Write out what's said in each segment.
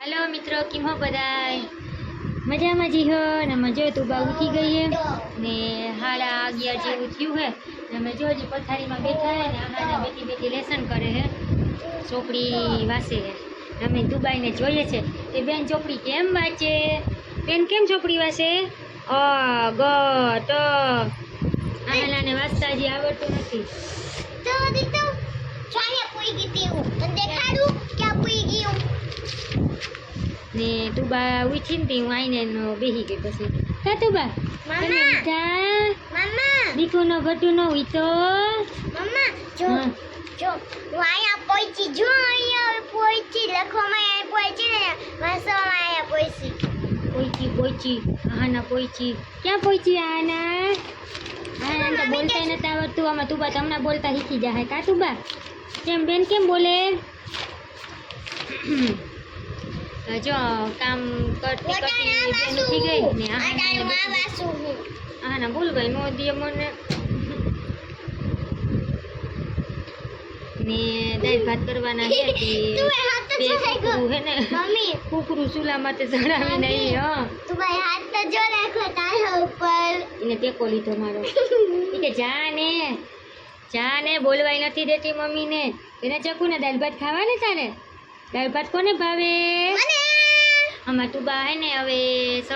Hello મિત્રો, કેમ બધાય? મજામાં જી હો, ને અમે જો તું બા ઉઠી ગઈ હે, ને હાડા અગિયાર જેવું થયું હે, ને અમે જો હજી પથારીમાં બેઠા હે, ને આહાને બેઠી બેઠી લેસન કરે હે, ચોપડી વાંચે હે. અમે દુબાઈને જોઈએ છે. તે બેન ચોપડી કેમ વાંચે? બેન કેમ ચોપડી વાંચે? અ, ગ, ટ. આહાને વાંચતા હજી આવડતું નથી. તો દીતો ચાલે પૂઈ ગઈ તેવું દેખાડું કે પૂઈ ને તું બા ઉઠી તે હું આવીને બેસી ગઈ પછી. કા તું બા મામા. તમે? મમ્મા દીકુનો ગટુનો ઉઈતો મમ્મા જો જો હું અહીંયા પહોંચી જો અહીંયા પહોંચી લખવામાં અહીંયા પહોંચી ને વાંચવામાં અહીંયા પહોંચી. પોઈચી પોઈચી આના ક્યાં આના તો બોલતા નથી આવડતું. આમાં તુબા તમને બોલતા શીખી જાય કા તુબા કેમ બેન કેમ બોલે? તો જો કામ કરતી કરતી બેન ઉઠી ગઈ ને આહાના આહાના બોલ ગઈ નો દે મને. ને દાળ ભાત કરવાના છે ચડાઈ હે ને મમ્મી. કૂકરું ચૂલા માટે ચડાવી નહીં હા. તું ભાઈ હાથ તો જો રાખો તારા ઉપર. એને ટેકો લીધો મારો. કે જા ને જા ને બોલવાય નથી દેતી મમ્મીને. એને ચકુ ને દાળ ભાત ખાવા ને તારે? દાળ ભાત કોને ભાવે? મને આમાં તુબા હે ને હવે છ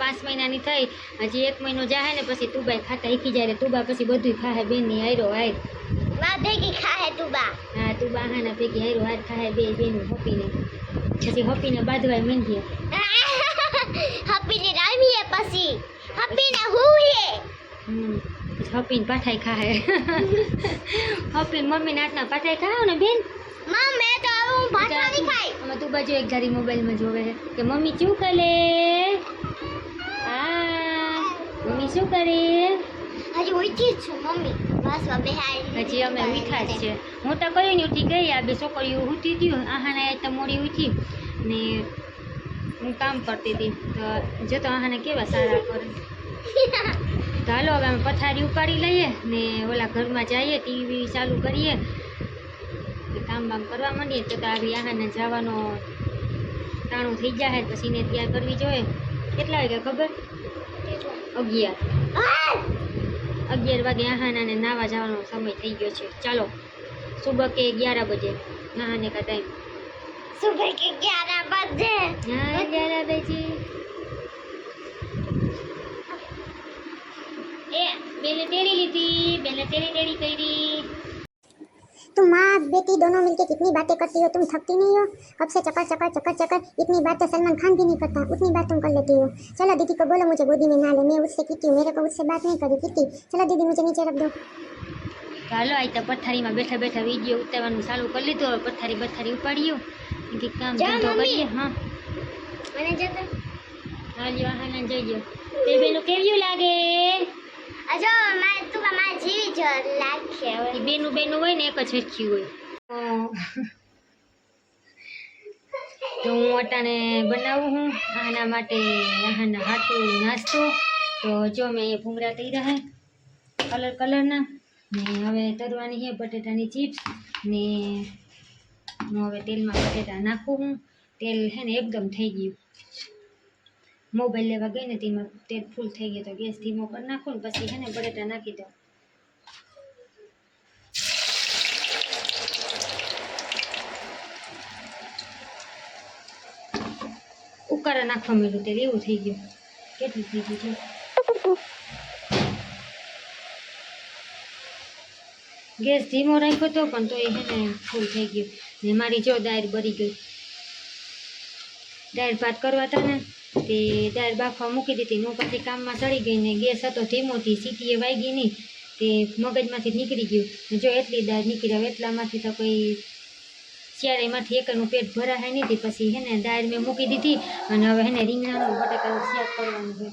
પાંચ મહિનાની થઈ. હજી એક મહિનો જાહે ને પછી તુબા ખાતા શીખી જાય ને તું પછી બધું ખાહે બેનની હાયરો હાયમાં ભેગી ખાહે તુબા. હા તુબા હાના ભેગી હાયરો હાર ખાહે બે બેનું હપીને. પછી હપીને બાંધવાય મંધીએ હપીને રામીએ પછી. હપીને હુઈએ. હમ હપીને પાઠાઈ ખાહે. હપીન મમ્મી હાથના પાઠાઈ ખાવ ને બેન? મમ્મી તો હું ભાત નથી ખાઈ. અમે તું બાજુ એક ધારી મોબાઈલમાં જોવે છે કે મમ્મી શું કરે? આ મમ્મી શું કરે? હજી ઉઠી છું મમ્મી. વાસવા બેહાડી હજી અમે મીઠા જ છે. હું તો કઈ નહીં ઉઠી ગઈ આ બે છોકરીઓ ઉઠી હતી આહાને તો મોડી ઉઠી ને હું કામ કરતી હતી. તો જો તો આહાને કેવા સારા કરે. તો હાલો હવે અમે પથારી ઉપાડી લઈએ ને ઓલા ઘરમાં જઈએ ટીવી ચાલુ કરીએ. કામ બામ કરવા માંડીએ તો આવી આહાને જવાનો ટાણું થઈ જાય પછી ને તૈયાર કરવી જોઈએ. કેટલા વાગ્યા ખબર? અગિયાર. અગિયાર વાગે આહાનાને નાવા જવાનો સમય થઈ ગયો છે. ચાલો સુબહ કે અગિયાર બજે? નાહાને કા ટાઈમ સુબહ કે અગિયાર બજે? હા એ બેને તેડી લીધી બેને તેડી તેડી કરી. तुम माँ बेटी दोनों मिलके कितनी बातें करती हो तुम थकती नहीं हो कब से चक्कर चक्कर चक्कर चक्कर इतनी बात तो सलमान खान भी नहीं करता उतनी बात तुम कर लेती हो चलो दीदी को बोलो मुझे गोदी में ना ले मैं उससे कीती हूँ मेरे को उससे बात नहीं करी कीती चलो दीदी मुझे नीचे रख दो તો હાલો આ તો પથારીમાં બેઠા બેઠા વિડીયો ઉતારવાનું ચાલુ કરી લીધું હવે પથારી પથારી ઉપાડ્યું કે કામ જા ધંધો મમ્મી. કરીએ હા મને જતો હાલ્યો આહાના જઈજો તે બેનું કેવું લાગે અજો મારે તું માં જીવી જ, લાગશે હવે. બેનું બેનું હોય ને, એક જ હરખી હોય. તો હું અટાણે બનાવું હું, આના માટે આના હાટું નાસ્તો. તો જો મેં એ ભૂંગળા તઈ રહ્યા કલર કલરના. ને હવે તરવાની છે બટેટાની ચિપ્સ. ને હું હવે તેલમાં બટેટા નાખું હું. તેલ છે ને એકદમ થઈ ગયું. મોબાઈલ લેવા ગઈ ને તેમાં તેલ ફૂલ થઈ ગયો તો ગેસ ધીમો કરી નાખો ને પછી છે ને બટેટા નાખી દો. ઉકાળા નાખવા મળ્યું તેલ એવું થઈ ગયું. કેટલું થઈ ગયું છે? ગેસ ધીમો રાખ્યો હતો પણ તો એ ને ફૂલ થઈ ગયું. ને મારી જો દાળ બળી ગઈ. દાળ ભાત કરવા હતા ને તે દાળ બાફવા મૂકી દીધી. હું પછી કામમાં ચડી ગઈ ને ગેસ હતો ધીમોથી સીટીએ વાગી નહીં તે મગજમાંથી નીકળી ગયું. જો એટલી દાળ નીકળી આવે એટલામાંથી તો કોઈ શિયાળીમાંથી એકનું પેટ ભરાય નહીં પછી હે ને દાળ મેં મૂકી દીધી અને હવે હેને રીંગણાનું બટાકાનું શાક કરવાનું છે.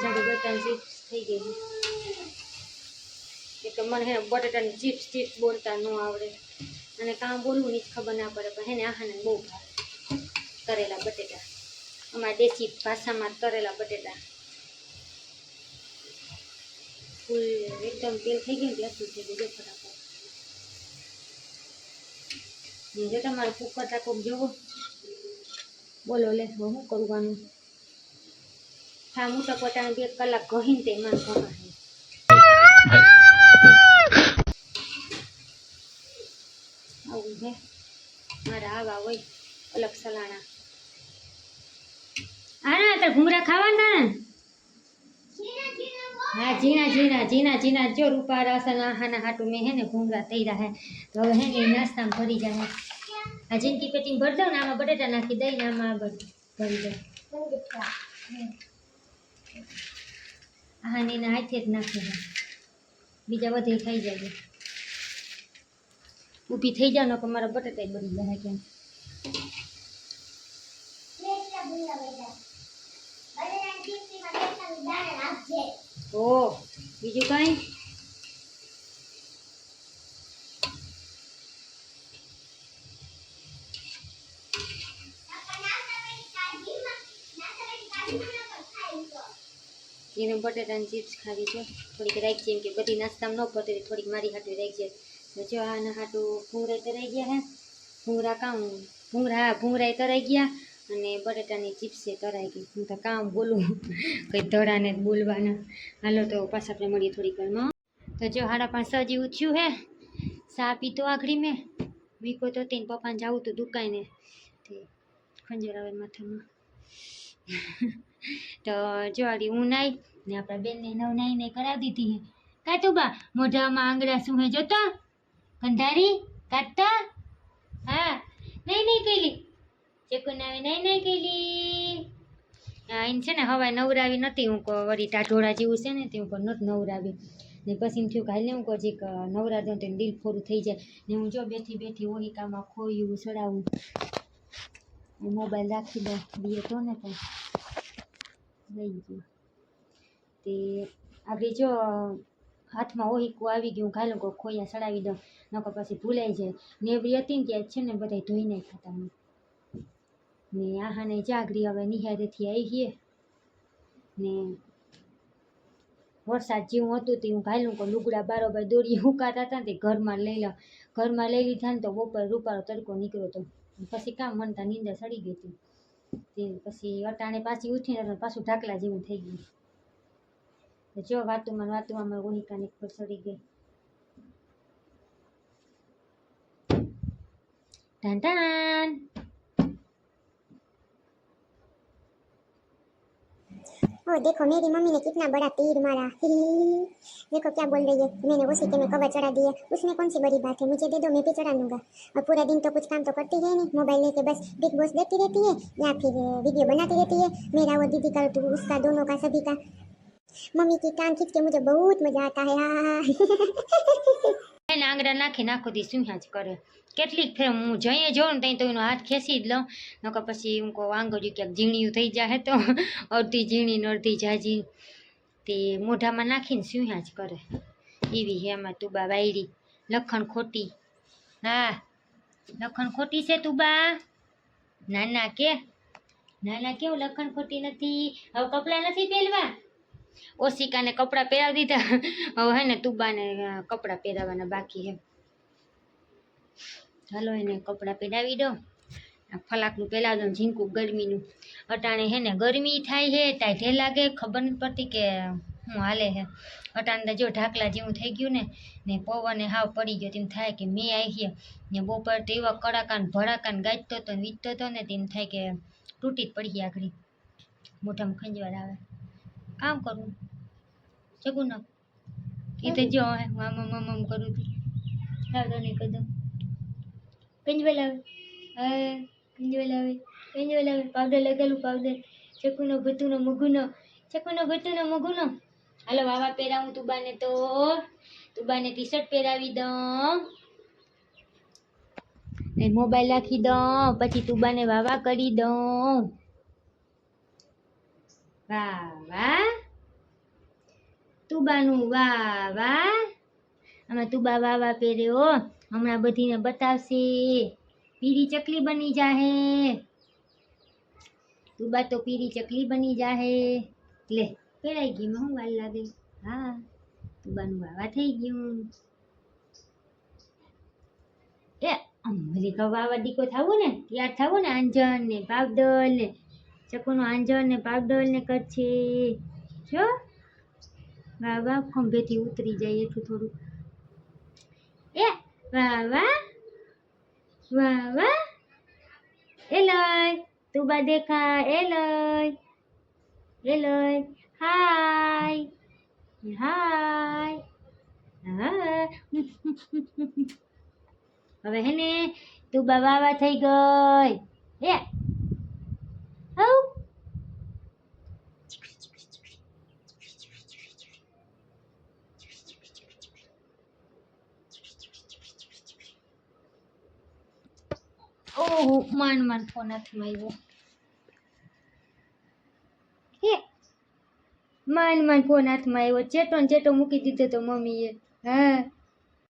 જાડું બટાકાની ચિપ્સ થઈ ગઈ છે. કે મને હે ને બટાટાની ચિપ્સ ચિપ્સ બોલતા ન આવડે. અને કાં બોલવું નહીં ખબર ના પડે, પણ હે ને આહાને બહુ ભાવે. કરેલા બટેટા અમારા દેશી ભાષામાં તરેલા બટેટા. ફૂલ એકદમ તેલ થઈ ગયું એટલું થઈ ગયું ફટાફટ. જો તમારે કુકર ટાકોક જોવો. બોલો, લે શું કરવાનું? હા તો પોતાને બે કલાક કહીને તે મને ખબર આવું છે. મારા આવા હોય અલગ સલાણા હા ના તાર ઘૂંઘરા ખાવાના ને હા જીના ઝીણા જો રૂપા રસન આહાના હાટું મેં હે ને ઘૂંઘરા થઈ રહ્યા તો હવે હે ને નાસ્તામાં ભરી જાય આ જિંદગી પેટી ભરી દઉં ને આમાં બટેટા નાખી દઈ ને આમાં ભરી દઉં. દઉં આહાની એના હાથે જ નાખી દઉં બીજા બધે ખાઈ જાય ઊભી થઈ જાવ ને મારા બટેટા બની જાય કેમ ઓ, બીજું કાંઈ? એને બટેટાની ચિપ્સ ખાવી છે. થોડીક રાખજે એમ કે બધી નાસ્તામાં ન પતે થોડીક મારી હાટું રાખજે તો જો આના હાટું ભૂંગળા તરાઈ ગયા હે. ભૂંગળા કામ ભૂંગળા હા ભૂંગળા તરાઈ ગયા. અને બટેટાની ચિપ્સે તરાઈ ગઈ. હું તો કામ બોલું. કંઈ ધડાને બોલવાના. હાલો તો પાછા આપણે મળીએ થોડીક વારમાં તો જો હાડા પાંચ સજી ઉઠ્યું હે. સા પીતો આખડી મેં. વીકો તો તેને પપ્પાને જવું તો દુકાને. તે ખંજર આવે માથામાં. તો જો આડી હું નાઈ ને આપણા બેનને નવ નાઈને કરાવી દીધી હે. કાં તું બા? મોઢામાં આંગળા શું હે જોતા? કંધારી? કાઢતા હા. નહીં નહીં કઈલી ચેકુ આવી નહીં નહીં ગયેલી આઈને છે ને હવાય નવરાવી નથી હું વળી ટાઢોળા જેવું છે ને તે હું નથી નવરાવી. ને પછી થયું કે હાલને હું કહું જીક નવરા દઉં તો દિલ ફોરું થઈ જાય. ને હું જો બેઠી બેઠી ઓહિકામાં ખોયું, સડાવું. મોબાઈલ રાખી દઉં. બીએ તો ને તો રહી ગયું. તે આપણે જો હાથમાં ઓહિકું આવી ગયું ઘાલું કો ખોયા સડાવી દઉં. નકર પછી ભૂલાઈ જાય. ને એવી હતી ને ત્યાં છે ને બધા ધોઈ નાખ્યા અમે ને આહાને જાગરી હવે નિહારેથી આવી ગઈએ ને વરસાદ જેવું હતું તે હું ઘાલું કોઈ લુગડા બારોબાર દોરી હુકાતા હતા તે ઘરમાં લઈ લો ઘરમાં લઈ લીધા ને તો બપોર રૂપારો તડકો નીકળ્યો હતો પછી કામ મનતા નીંદર સડી ગઈ હતી. તે પછી અટાણે પાછી ઉઠીને તો પાછું ઢાકલા જેવું થઈ ગયું. તો જો વાતુમાં વાતુમાં મારી ઓહિકાની ખબર સડી ગઈ. ટાન! ओ देखो, मेरी मम्मी ने कितना बड़ा तीर मारा। देखो, क्या बोल रही है? मैंने उसी के में कवर चढ़ा दिया। उसमें कौन सी बड़ी बात है? मुझे दे दो, मैं भी चढ़ा लूँगा। और पूरा दिन तो कुछ काम तो करती है नहीं। मोबाइल लेके बस बिग बॉस देखती रहती है या फिर वीडियो बनाती रहती है। मेरा वो दीदी का तो उसका, दोनों का, सभी का। मम्मी की टांग खींच के मुझे बहुत मज़ा आता है हाँ। એને આંગળા નાખી નાખો દી શું જ કરે? કેટલીક ફેર હું જઈએ જોઉં ને ત્યાં તો એનો હાથ ખેંચી જ લઉં. નકર પછી હું કહું, આંગળ્યું ક્યાંક ઝીણિયું થઈ જાય તો. અડધી ઝીણી ને અડધી જાજી. તે મોઢામાં નાખીને શું જ કરે? એવી હેમાં તુબા વાયરી. લખણ ખોટી. હા, લખણ ખોટી છે તુબા નાના કે, નાના કેવું લખણ ખોટી નથી? હવે કપડાં નથી પહેરવા? ઓશિકાને કપડાં પહેરાવી દીધા. હવે હે ને તુબાને કપડાં પહેરાવવાના બાકી હે ચાલો એને કપડાં પહેરાવી દો. ફલાકનું પહેલાં દો ઝીંકું ગરમીનું. અટાણે હે ને ગરમી થાય છે ટાઢે લાગે, ખબર નથી પડતી કે હું હાલે હે અટાણે તો જો ઢાકલા જેવું થઈ ગયું ને ને પવને હાવ પડી ગયો, તેમ થાય કે મેં આવી ને બપોર તો એવા કડાકાન, ભડાકાન ગાજતો હતો વીજતો હતો ને તેમ થાય કે તૂટી જ પડી આગળ મોઢામાં ખંજવાર આવે. કામ કરું? ચકુ ના એ તો જો હે મામા મામ કરું તી. લાવ તો કદમ કંજવેલ આવે. હે કંજવેલ આવે. કંજવેલ આવે. Powder લગેલું powder ચકુનો ભતુનો મગુનો. ચકુનો ભતુનો મગુનો. હાલો વાવા પહેરાવું તુબાને તો. તુબાને ટી શર્ટ પહેરાવી દઉં. મોબાઈલ રાખી દઉં. પછી તુબાને વાવા કરી દઉં. વાહ તુબાનું વાહ આમાં તુબા વાહ પહેર્યો. હમણાં બધીને બતાવશે. પીરી ચકલી બની જાહે. તુબા તો પીરી ચકલી બની જાહે. લે, પહેરાઈ ગઈ હું વાર લાગે? હા, તુબાનું વાવા થઈ ગયું. એ કહું આવા દીકો થવું ને યાદ થવું ને અંજન ને ભાવદલ ને ચકુનું આંજણ ને પાવડર ને કચ્છે. જો? વાહ ખંભેથી ઉતરી જાય એટલું થોડું. એ, વાહ વાહ વાહ વાહ. દેખા એ લય હાય હાય હવે હે ને, તું બા વાવા થઈ ગઈ. હે માન માન ફોન હાથમાં આવ્યો. હે? માન માન ફોન હાથમાં આવ્યો. ચેટો ચેટો મૂકી દીધો તો મમ્મીએ. હા.